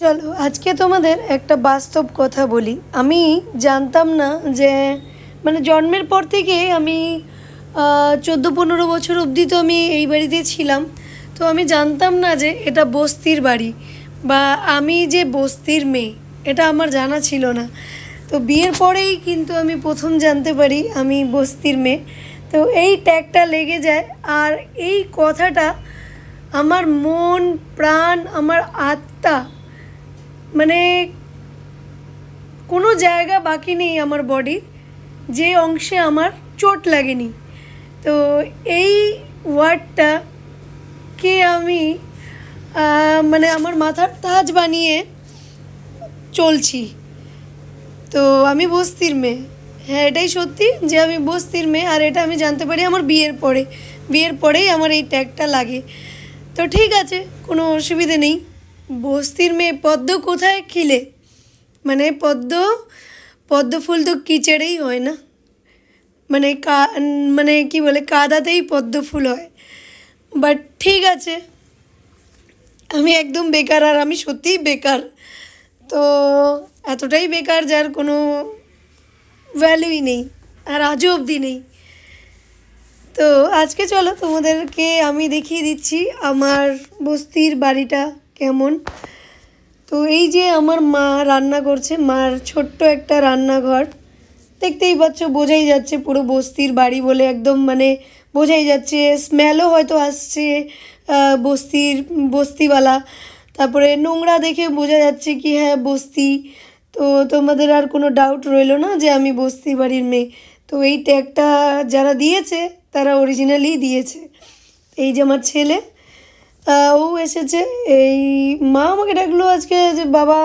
চলো, আজকে তোমাদের একটা বাস্তব কথা বলি। আমি জানতাম না যে মানে জন্মের পর থেকে আমি চোদ্দ পনেরো বছর অবধি তো আমি এই বাড়িতে ছিলাম। তো আমি জানতাম না যে এটা বস্তির বাড়ি বা আমি যে বস্তির মেয়ে, এটা আমার জানা ছিল না। তো বিয়ের পরেই কিন্তু আমি প্রথম জানতে পারি আমি বস্তির মেয়ে। তো এই ট্যাগটা লেগে যায় আর এই কথাটা আমার মন, প্রাণ, আমার আত্মা মানে কোনো জায়গা বাকি নেই আমার বডির যে অংশে আমার চোট লাগেনি। তো এই ওয়ার্ডটা কে আমি মানে আমার মাথার তাজ বানিয়ে চলছি। তো আমি বস্তির মেয়ে। হ্যাঁ এটাই সত্যি যে আমি বস্তির মেয়ে, আর এটা আমি জানতে পারি আমার বিয়ের পরে। বিয়ের পরেই আমার এই ট্যাগটা লাগে। তো ঠিক আছে, কোনো অসুবিধে নেই। বস্তির মেয়ে, পদ্ম কোথায় খিলে? মানে পদ্ম পদ্ম ফুল তো কিচেড়েই হয় না। মানে কা মানে কি বলে, কাদাতেই পদ্ম ফুল হয়। বাট ঠিক আছে, আমি একদম বেকার আর আমি সত্যিই বেকার। তো এতটাই বেকার যার কোনো ভ্যালুই নেই আর আজও অবধি নেই। তো আজকে চলো তোমাদেরকে আমি দেখিয়ে দিচ্ছি আমার বস্তির বাড়িটা। কেমন? তো এই যে আমার মা রান্না করছে, মার ছোট্ট একটা রান্নাঘর। দেখতেই পাচ্ছ, বোঝাই যাচ্ছে পুরো বস্তির বাড়ি বলে একদম মানে বোঝাই যাচ্ছে স্মেলও হয়তো আসছে বস্তির, বস্তিওয়ালা। তারপরে নোংরা দেখে বোঝা যাচ্ছে কি হ্যাঁ বস্তি। তো তোমাদের আর কোনো ডাউট রইল না যে আমি বস্তি বাড়ির মেয়ে? তো এই ট্যাগটা যারা দিয়েছে, তারা অরিজিনালি দিয়েছে। এই যে আমার ছেলে ও এসেছে, এই মা আমাকে ডাকলো আজকে যে, বাবা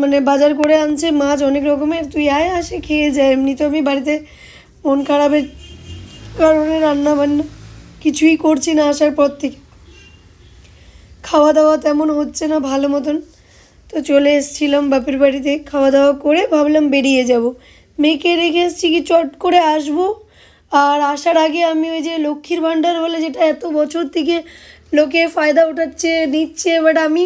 মানে বাজার করে আনছে মাছ অনেক রকমের, তুই আয়, আসে, খেয়ে যায় এমনি তো আমি বাড়িতে মন খারাপের কারণে রান্না বান্না কিছুই করছি না আসার পর থেকে। খাওয়া দাওয়া তেমন হচ্ছে না ভালো মতন। তো চলে এসেছিলাম বাপের বাড়িতে খাওয়া দাওয়া করে, ভাবলাম বেরিয়ে যাব। মেয়েকে রেখে এসেছি কি চট করে আসব? আর আসার আগে আমি ওই যে লক্ষ্মীর ভাণ্ডার বলে যেটা এত বছর থেকে লোকে ফায়দা উঠাচ্ছে নিচ্ছে বাট আমি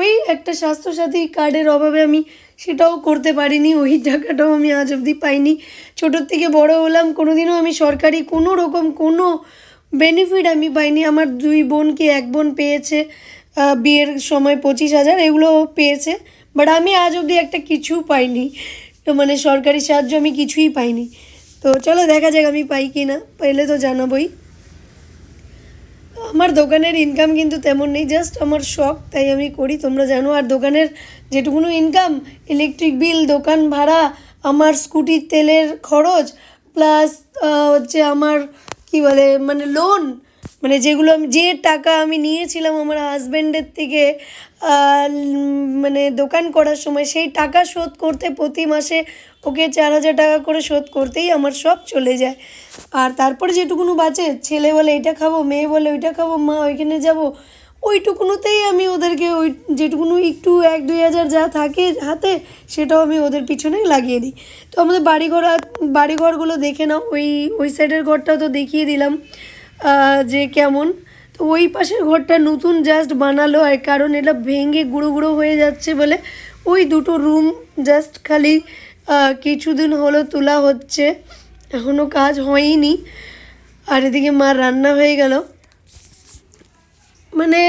ওই একটা স্বাস্থ্যসাথী কার্ডের অভাবে আমি সেটাও করতে পারিনি, ওই টাকাটাও আমি আজ অবধি পাইনি। ছোটোর থেকে বড় হলাম কোনো দিনও আমি সরকারি কোনো রকম কোনো বেনিফিট আমি পাইনি। আমার দুই বোনকে এক বোন পেয়েছে বিয়ের সময় পঁচিশ হাজার, এগুলো পেয়েছে বাট আমি আজ অবধি একটা কিছু পাইনি। তো মানে সরকারি সাহায্য আমি কিছুই পাইনি। তো চলো দেখা যাক আমি পাই কি না পাইলে তো জানাবোই। আমার দোকানের ইনকাম কিন্তু তেমন নেই জাস্ট আমার শখ তাই আমি করি। তোমরা জানো, আর দোকানের যেটুকুনো ইনকাম ইলেকট্রিক বিল দোকান ভাড়া, আমার স্কুটির তেলের খরচ প্লাস হচ্ছে আমার, কি বলে মানে লোন মানে যেগুলো আমি যে টাকা আমি নিয়েছিলাম আমার হাজব্যান্ডের থেকে মানে দোকান করার সময় সেই টাকা শোধ করতে প্রতি মাসে ওকে চার হাজার টাকা করে শোধ করতেই আমার সব চলে যায়। আর তারপরে যেটুকুনো বাঁচে, ছেলে বলে এটা খাব, মেয়ে বলে ওইটা খাব, মা ওইখানে যাব, ওইটুকুনোতেই আমি ওদেরকে ওই যেটুকুনো একটু এক দুই হাজার যা থাকে হাতে, সেটাও আমি ওদের পিছনে লাগিয়ে দিই। তো আমাদের বাড়িঘর বাড়িঘরগুলো দেখে নাও, ওই ওই সাইডের ঘরটাও তো দেখিয়ে দিলাম। যে কেমন? তো ওই পাশের ঘরটা নতুন জাস্ট বানালো, আর কারণ এটা ভেঙে গুঁড়ো গুঁড়ো হয়ে যাচ্ছে বলে ওই দুটো রুম জাস্ট খালি কিছুদিন হলো তোলা হচ্ছে। এখনও কাজ হয়নি। আর এদিকে মার রান্না হয়ে গেল। মানে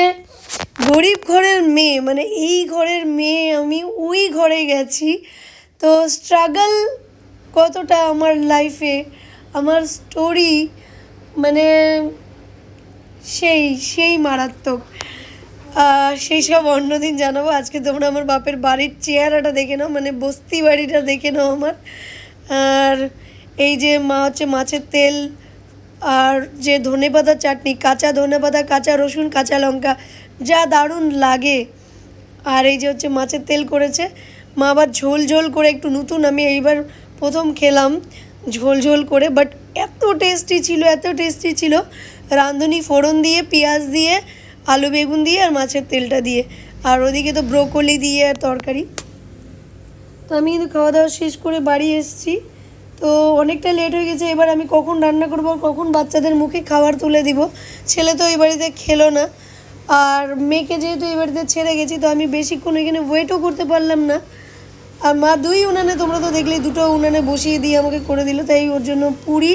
গরিব ঘরের মেয়ে মানে এই ঘরের মেয়ে আমি ওই ঘরে গেছি। তো স্ট্রাগল কতটা আমার লাইফে আমার স্টোরি মানে সেই সেই মারাত্মক। সেই সব অন্যদিন জানাব। আজকে তোমরা আমার বাপের বাড়ির চেহারাটা দেখে নাও মানে বস্তি বাড়িটা দেখে নাও আমার। আর এই যে মা হচ্ছে মাছের তেল, আর যে ধনেপাতা চাটনি, কাঁচা ধনেপাতা, কাঁচা রসুন, কাঁচা লঙ্কা, যা দারুণ লাগে। আর এই যে হচ্ছে মাছের তেল করেছে। মা আবার ঝোল ঝোল করে একটু নতুন, আমি এইবার প্রথম খেলাম ঝোল ঝোল করে বাট এত টেস্টি ছিল, এত টেস্টি ছিল। রাঁধুনি ফোড়ন দিয়ে, পেঁয়াজ দিয়ে, আলু বেগুন দিয়ে আর মাছের তেলটা দিয়ে। আর ওদিকে তো ব্রোকলি দিয়ে আর তরকারি। তো আমি কিন্তু খাওয়া দাওয়া শেষ করে বাড়ি এসেছি। তো অনেকটা লেট হয়ে গেছে, এবার আমি কখন রান্না করব কখন বাচ্চাদের মুখে খাবার তুলে দিব, ছেলে তো এই বাড়িতে খেলো না। আর মেয়েকে যেহেতু এই বাড়িতে ছেড়ে গেছি, তো আমি বেশিক্ষণ এখানে ওয়েটও করতে পারলাম না। আর মা, দুই উনানে তোমরা তো দেখলেই, দুটো উনানে বসিয়ে দিয়ে আমাকে করে দিল। তাই ওর জন্য পুরি,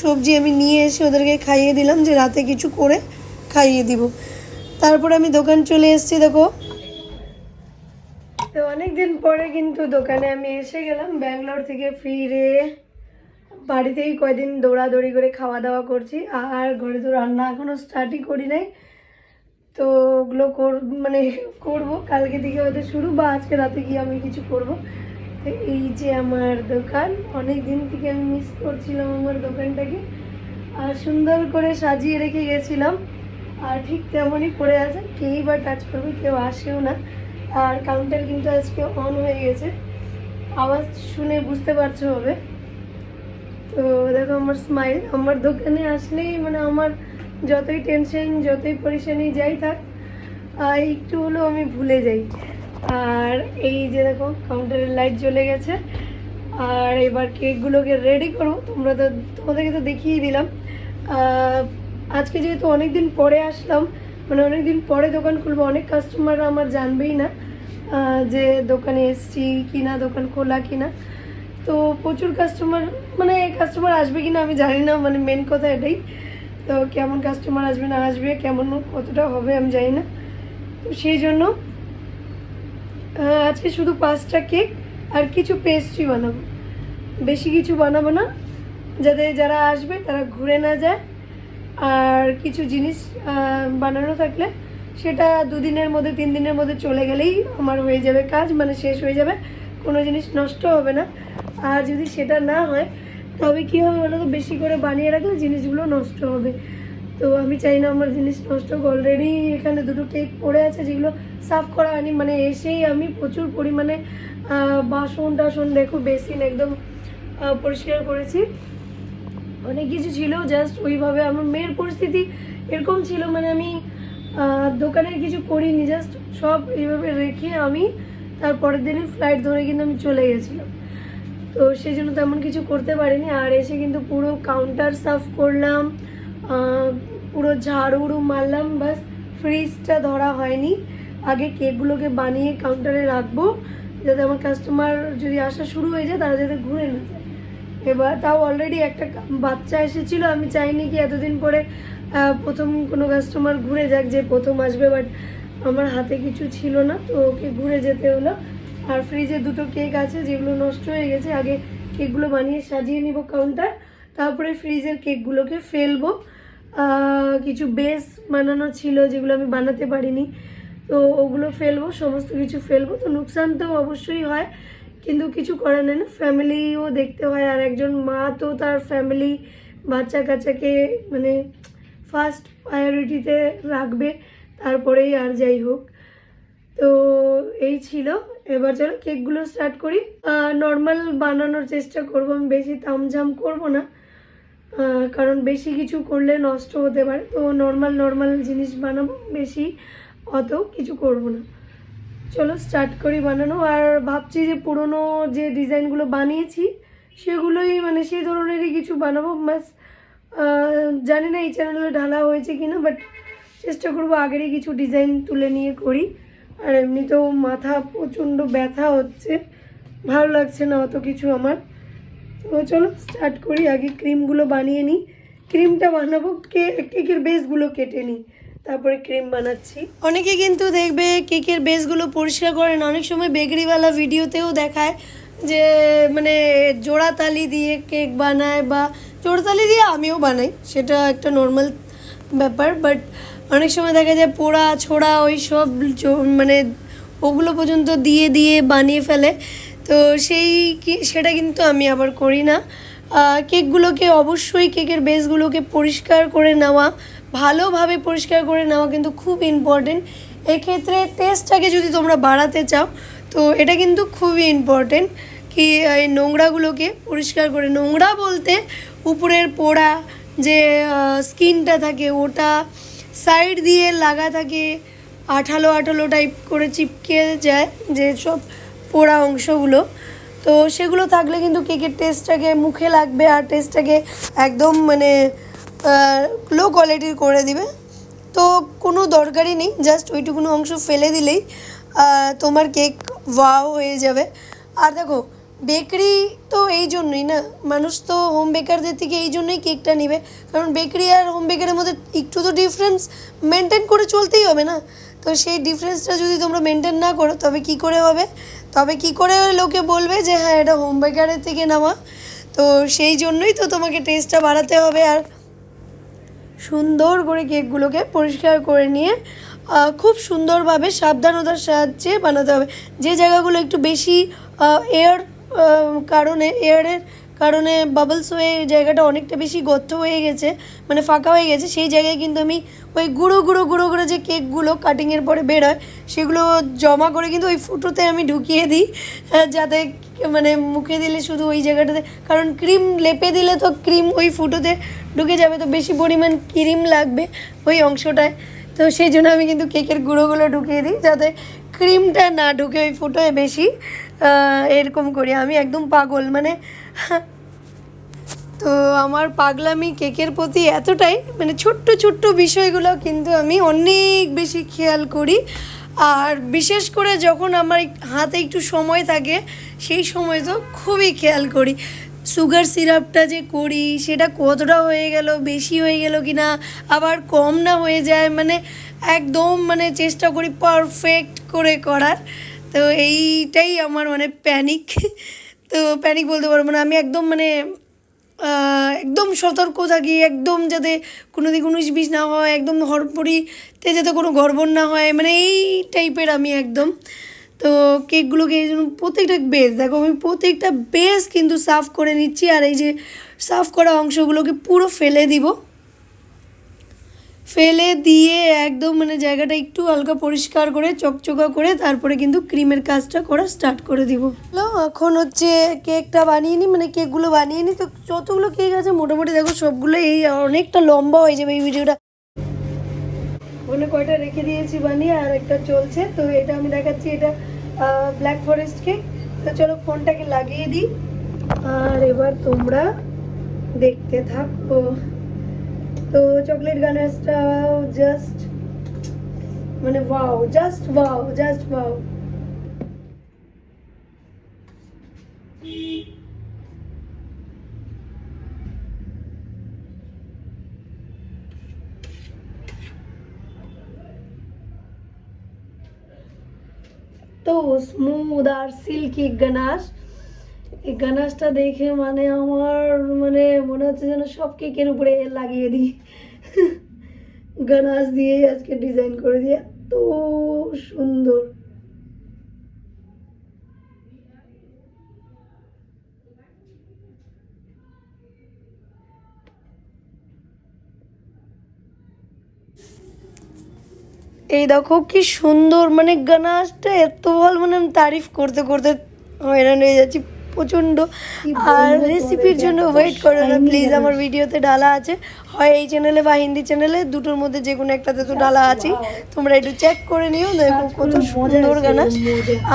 সবজি আমি নিয়ে এসে ওদেরকে খাইয়ে দিলাম যে রাতে কিছু করে খাইয়ে দিব। তারপর আমি দোকান চলে এসেছি, দেখো। তো অনেক দিন পরে কিন্তু দোকানে আমি এসে গেলাম, ব্যাঙ্গালোর থেকে ফিরে। বাড়িতেই কয়দিন দৌড়াদৌড়ি করে খাওয়া দাওয়া করছি, আর ঘরে তো রান্না এখনও স্টার্টই করি নাই। তো ওগুলো কর মানে করব। কালকে থেকে হয়তো শুরু, বা আজকে রাতে গিয়ে আমি কিছু করব। এই যে আমার দোকান অনেক দিন থেকে আমি মিস করছিলাম আমার দোকানটাকে। আর সুন্দর করে সাজিয়ে রেখে গেছিলাম। আর ঠিক তেমনই পড়ে আছে, কেই বা টাচ করবে কেউ আসেও না। আর কাউন্টার কিন্তু আজকে অন হয়ে গেছে। আওয়াজ শুনে বুঝতে পারছ হবে। তো দেখো আমার স্মাইল আমার দোকানে আসলেই মানে আমার যতই টেনশন যতই পরেশানি যাই থাক একটু হলেও আমি ভুলে যাই। আর এই যে দেখো কাউন্টারের লাইট জ্বলে গেছে। আর এবার কেকগুলোকে রেডি করো। তোমরা তো, তোমাদেরকে তো দেখিয়ে দিলাম। আজকে যেহেতু অনেক দিন পরে আসলাম মানে অনেক দিন পরে দোকান খুলবো, অনেক কাস্টমাররা আমার জানবেই না যে দোকানে এসছি কিনা, দোকান খোলা কিনা। তো প্রচুর কাস্টমার মানে কাস্টমার আসবে কিনা আমি জানি না মানে মেন কথা এটাই। তো কেমন কাস্টমার আসবে না আসবে, কেমন কতটা হবে আমি জানি না। তো সেই জন্য আজকে শুধু পাঁচটা কেক আর কিছু পেস্ট্রি বানাবো। বেশি কিছু বানাবো না, যাতে যারা আসবে তারা ঘুরে না যায়। আর কিছু জিনিস বানানো থাকলে সেটা দুদিনের মধ্যে তিন দিনের মধ্যে চলে গেলেই আমার হয়ে যাবে কাজ মানে শেষ হয়ে যাবে। কোনো জিনিস নষ্ট হবে না। আর যদি সেটা না হয় তবে কী হবে বলো তো, বেশি করে বানিয়ে রাখলে জিনিসগুলো নষ্ট হবে। তো আমি চাই না আমার জিনিস নষ্ট হোক। অলরেডি এখানে দুটো কেক পড়ে আছে যেগুলো সাফ করা হয়নি। মানে এসেই আমি প্রচুর পরিমাণে বাসন টাসন দেখো বেসিন একদম পরিষ্কার করেছি। অনেক কিছু ছিল জাস্ট ওইভাবে আমার মেয়ের পরিস্থিতি এরকম ছিল। মানে আমি দোকানের কিছু করিনি জাস্ট সব এইভাবে রেখে আমি তারপরের দিনই ফ্লাইট ধরে কিন্তু আমি চলে গেছিলাম। তো সেই জন্য তেমন কিছু করতে পারিনি। আর এসে কিন্তু পুরো কাউন্টার সাফ করলাম পুরো ঝাড়ুড়ু মারলাম বাস ফ্রিজটা ধরা হয়নি। আগে কেকগুলোকে বানিয়ে কাউন্টারে রাখব, যাতে আমার কাস্টমার যদি আসা শুরু হয়ে যায়, তারা যাতে ঘুরে না যায়। এবার তাও অলরেডি একটা বাচ্চা এসেছিল, আমি চাইনি কি এতদিন পরে প্রথম কোনো কাস্টমার ঘুরে যাক যে প্রথম আসবে বাট আমার হাতে কিছু ছিল না, তো ওকে ঘুরে যেতে হলো। আর ফ্রিজে দুটো কেক আছে, যেগুলো নষ্ট হয়ে গেছে। আগে কেকগুলো বানিয়ে সাজিয়ে নিব কাউন্টার তারপরে ফ্রিজের কেকগুলোকে ফেলব। কিছু বেস বানানো ছিল, যেগুলো আমি বানাতে পারিনি। তো ওগুলো ফেলব, সমস্ত কিছু ফেলব। তো নোকসান তো অবশ্যই হয়, কিন্তু কিছু করার নেই না। ফ্যামিলিও দেখতে হয়, আর একজন মা তো তার ফ্যামিলি বাচ্চা কাচ্চাকে মানে ফার্স্ট প্রায়োরিটিতে রাখবে, তারপরেই আর যাই হোক। তো এই ছিল। এবার চলো কেকগুলো স্টার্ট করি। নর্মাল বানানোর চেষ্টা করব। আমি বেশি তামঝাম করব না। কারণ বেশি কিছু করলে নষ্ট হতে পারে। তো নর্মাল নর্মাল জিনিস বানাবো। বেশি অত কিছু করব না। চলো স্টার্ট করি বানানো। আর ভাবছি যে পুরনো যে ডিজাইনগুলো বানিয়েছি, সেগুলোই মানে সেই ধরনেরই কিছু বানাবো। ব্যাস জানি না এই চ্যানেলে ঢালা হয়েছে কি না বাট চেষ্টা করব আগেরই কিছু ডিজাইন তুলে নিয়ে করি। আর এমনিতেও মাথা প্রচণ্ড ব্যথা হচ্ছে। ভালো লাগছে না অত কিছু আমার। তো চলো স্টার্ট করি। আগে ক্রিমগুলো বানিয়ে নিই। ক্রিমটা বানাবো, কে, কেকের বেসগুলো কেটে নিই। তারপরে ক্রিম বানাচ্ছি। অনেকে কিন্তু দেখবে কেকের বেসগুলো পরিষ্কার করে না। অনেক সময় বেকারিওয়ালা ভিডিওতেও দেখায় যে মানে জোড়া তালি দিয়ে কেক বানায় বা, জোড়া তালি দিয়ে আমিও বানাই। সেটা একটা নর্মাল ব্যাপার বাট অনেক সময় দেখা যায় পোড়া, ছোড়া ওই সব মানে ওগুলো পর্যন্ত দিয়ে দিয়ে বানিয়ে ফেলে। তো সেই সেটা কিন্তু আমি আবার করি না। কেকগুলোকে অবশ্যই কেকের বেসগুলোকে পরিষ্কার করে নেওয়া, ভালোভাবে পরিষ্কার করে নেওয়া কিন্তু খুব ইম্পর্টেন্ট এক্ষেত্রে টেস্টটাকে যদি তোমরা বাড়াতে চাও, তো এটা কিন্তু খুবই ইম্পর্টেন্ট কি এই নোংরাগুলোকে পরিষ্কার করে, নোংরা বলতে উপরের পোড়া যে স্কিনটা থাকে ওটা সাইড দিয়ে লাগা থাকে আঠালো আঠালো টাইপ করে চিপকে যায় যে সব পোড়া অংশগুলো। তো সেগুলো থাকলে কিন্তু কেকের টেস্টটাকে মুখে লাগবে আর টেস্টটাকে একদম মানে লো কোয়ালিটির করে দিবে। তো কোনো দরকারই নেই জাস্ট ওইটুকুনো অংশ ফেলে দিলেই তোমার কেক ওয়াও হয়ে যাবে। আর দেখো বেকারি তো এই জন্যই না? মানুষ তো হোম বেকারদের থেকে এই জন্যই কেকটা নেবে। কারণ বেকারি আর হোম বেকারের মধ্যে একটু তো ডিফারেন্স মেনটেন করে চলতেই হবে না? তো সেই ডিফারেন্সটা যদি তোমরা মেনটেন না করো, তবে কি করে হবে? তবে কি করে লোকে বলবে যে হ্যাঁ এটা হোম বেকারের থেকে নেওয়া। তো সেই জন্যই তো তোমাকে টেস্টটা বাড়াতে হবে আর সুন্দর করে কেকগুলোকে পরিষ্কার করে নিয়ে খুব সুন্দরভাবে সাবধানতার সাহায্যে বানাতে হবে। যে জায়গাগুলো একটু বেশি এয়ার কারণে এয়ারের কারণে বাবলস হয়ে জায়গাটা অনেকটা বেশি গর্ত হয়ে গেছে মানে ফাঁকা হয়ে গেছে। সেই জায়গায় কিন্তু আমি ওই গুঁড়ো গুঁড়ো গুঁড়ো গুঁড়ো যে কেকগুলো কাটিংয়ের পরে বেরোয় সেগুলো জমা করে কিন্তু ওই ফুটোতে আমি ঢুকিয়ে দিই আহ, যাতে মানে মুখে দিলে শুধু ওই জায়গাটাতে কারণ ক্রিম লেপে দিলে তো ক্রিম ওই ফুটোতে ঢুকে যাবে তো বেশি পরিমাণ ক্রিম লাগবে ওই অংশটায়। তো সেই জন্য আমি কিন্তু কেকের গুঁড়োগুলো ঢুকিয়ে দিই যাতে ক্রিমটা না ঢুকে ওই ফুটোয় বেশি। এরকম করি। আমি একদম পাগল মানে তো আমার পাগলামি কেকের প্রতি এতটাই মানে ছোট্ট ছোট্ট বিষয়গুলো কিন্তু আমি অনেক বেশি খেয়াল করি। আর বিশেষ করে যখন আমার হাতে একটু সময় থাকে, সেই সময় তো খুবই খেয়াল করি। সুগার সিরাপটা যে করি, সেটা কতটা হয়ে গেল, বেশি হয়ে গেল কি না আবার কম না হয়ে যায় মানে একদম মানে চেষ্টা করি পারফেক্ট করে করার। তো এইটাই আমার মানে প্যানিক তো প্যানিক বলতে পারব না, আমি একদম মানে একদম সতর্ক থাকি, একদম যাতে কোনো দিক উনিশ বিশ না হয়, একদম হরপড়িতে যাতে কোনো গড়বড় না হয় মানে এই টাইপের আমি একদম। তো কেকগুলোকে এই জন্য প্রত্যেকটা বেস দেখো আমি প্রত্যেকটা বেস কিন্তু সাফ করে নিচ্ছি, আর এই যে সাফ করা অংশগুলোকে পুরো ফেলে দিব। ফেলে দিয়ে একদম মানে জায়গাটা একটু হালকা পরিষ্কার করে চকচকা করে তারপরে কিন্তু ক্রিমের কাজটা করা স্টার্ট করে দিব। হ্যালো এখন হচ্ছে কেকটা বানিয়ে নিই মানে কেকগুলো বানিয়ে নিই তো যতগুলো কেক আছে মোটামুটি দেখো সবগুলো এই অনেকটা লম্বা হয়ে যাবে এই ভিডিওটা। ওখানে কয়টা রেখে দিয়েছি বানিয়ে আর একটা চলছে তো এটা আমি দেখাচ্ছি এটা ব্ল্যাক ফরেস্ট কেক তো চলো ফোনটাকে লাগিয়ে দিই আর এবার তোমরা দেখতে থাকো। তো চকলেট গানার্সটাও জাস্ট মানে wow just wow just wow তো স্মুথ আর সিল্কি গানাশ এই গানাশটা দেখে মানে আমার মানে মনে হচ্ছে যেন সব কেকের উপরে লাগিয়ে দিই। গানাশ দিয়েই আজকে ডিজাইন করে দিই, এত সুন্দর। এই দেখো কি সুন্দর মানে গানাশটা এত ভালো মানে আমি তারিফ করতে করতে হয়রান হয়ে যাচ্ছি। প্রচণ্ড। আর রেসিপির জন্য ওয়েট করো না প্লিজ আমার ভিডিওতে ডালা আছে। হয় এই চ্যানেলে বা হিন্দি চ্যানেলে দুটোর মধ্যে যে কোনো একটাতে তো ডালা আছেই। তোমরা একটু চেক করে নিও দেখো কত সুন্দর গানাশ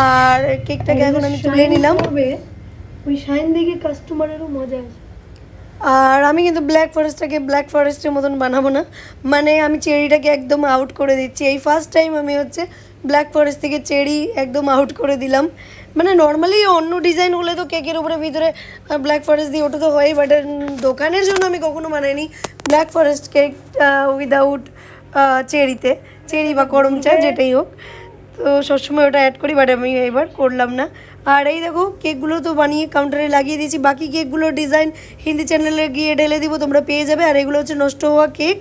আর কেকটাকে এখন আমি তুলে নিলাম। ওই শাইন দেখে কাস্টমারেরও মজা আছে। আর আমি কিন্তু ব্ল্যাক ফরেস্টটাকে ব্ল্যাক ফরেস্টের মতন বানাবো না। মানে আমি চেরিটাকে একদম আউট করে দিচ্ছি। এই ফার্স্ট টাইম আমি হচ্ছে ব্ল্যাক ফরেস্ট থেকে চেরি একদম আউট করে দিলাম। মানে নর্মালি অন্য ডিজাইন হলে তো কেকের উপরে ভিতরে ব্ল্যাক ফরেস্ট দিয়ে ওটা তো হয় বাট দোকানের জন্য আমি কখনো বানাইনি। ব্ল্যাক ফরেস্ট কেক উইদাউট চেরিতে, চেরি বা করম চা যেটাই হোক। তো সবসময় ওটা অ্যাড করি বাট আমি এবার করলাম না। আর এই দেখো কেকগুলো তো বানিয়ে কাউন্টারে লাগিয়ে দিয়েছি। বাকি কেকগুলোর ডিজাইন হিন্দি চ্যানেলে গিয়ে ঢেলে দিব, তোমরা পেয়ে যাবে। আর এগুলো হচ্ছে নষ্ট হওয়া কেক